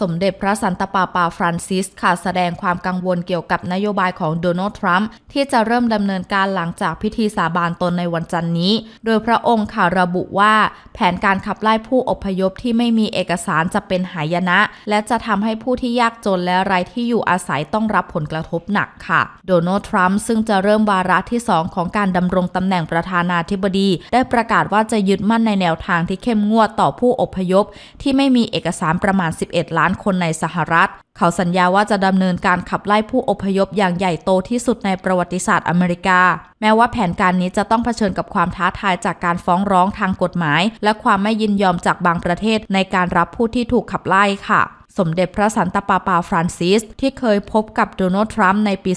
สมเด็จพระสันตะปาปาฟรานซิสค่ะแสดงความกังวลเกี่ยวกับนโยบายของโดนัลด์ทรัมป์ที่จะเริ่มดำเนินการหลังจากพิธีสาบานตนในวันจันนี้ โดยพระองค์ค่ะระบุว่า แผนการขับไล่ผู้อพยพที่ไม่มีเอกสารจะเป็นหายนะ และจะทำให้ผู้ที่ยากจนและไร้ที่อยู่อาศัยต้องรับผลกระทบหนักค่ะ โดนัลด์ทรัมป์ซึ่งจะเริ่มวาระที่ 2 ของการดำรงตำแหน่งประธานาธิบดี ได้ประกาศว่าจะยึดมั่นในแนวทางที่เข้มงวดต่อผู้อพยพ ที่ไม่มีเอกสารประมาณ 11ล้านานคนในสหรัฐ เขาสัญญาว่าจะดำเนินการขับไล่ผู้อพยพอย่างใหญ่โตที่สุดในประวัติศาสตร์อเมริกา แม้ว่าแผนการนี้จะต้องเผชิญกับความท้าทายจากการฟ้องร้องทางกฎหมาย และความไม่ยินยอมจากบางประเทศในการรับผู้ที่ถูกขับไล่ค่ะสมเด็จพระสันตะปาปาฟรานซิส ที่เคยพบกับโดนัลด์ทรัมป์ในปี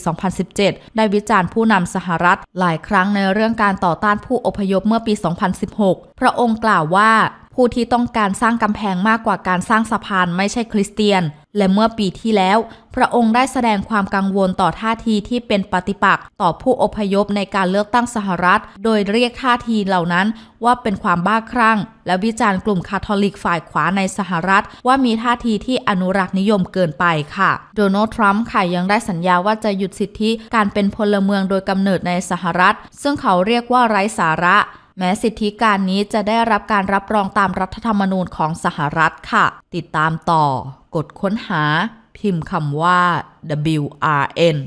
2017 ได้วิจารณ์ผู้นำสหรัฐ หลายครั้งในเรื่องการต่อต้านผู้อพยพเมื่อปี 2016 พระองค์กล่าวว่า ผู้ที่ต้องการสร้างกำแพงมากกว่าการสร้างสะพานไม่ใช่คริสเตียน และเมื่อปีที่แล้ว พระองค์ได้แสดงความกังวลต่อท่าทีที่เป็นปฏิปักษ์ต่อผู้อพยพในการเลือกตั้งสหรัฐ โดยเรียกท่าทีเหล่านั้นว่าเป็นความบ้าคลั่ง และวิจารณ์กลุ่มคาทอลิกฝ่ายขวาในสหรัฐ ว่ามีท่าทีที่อนุรักษ์นิยมเกินไปค่ะ โดนัลด์ทรัมป์ค่ะยังได้สัญญาว่าจะหยุดสิทธิการเป็นพลเมืองโดยกำเนิดในสหรัฐ ซึ่งเขาเรียกว่าไร้สาระ แม้สิทธิการนี้จะได้รับการรับรองตามรัฐธรรมนูญของสหรัฐค่ะ ติดตามต่อ กดค้นหา พิมพ์คำว่า WRN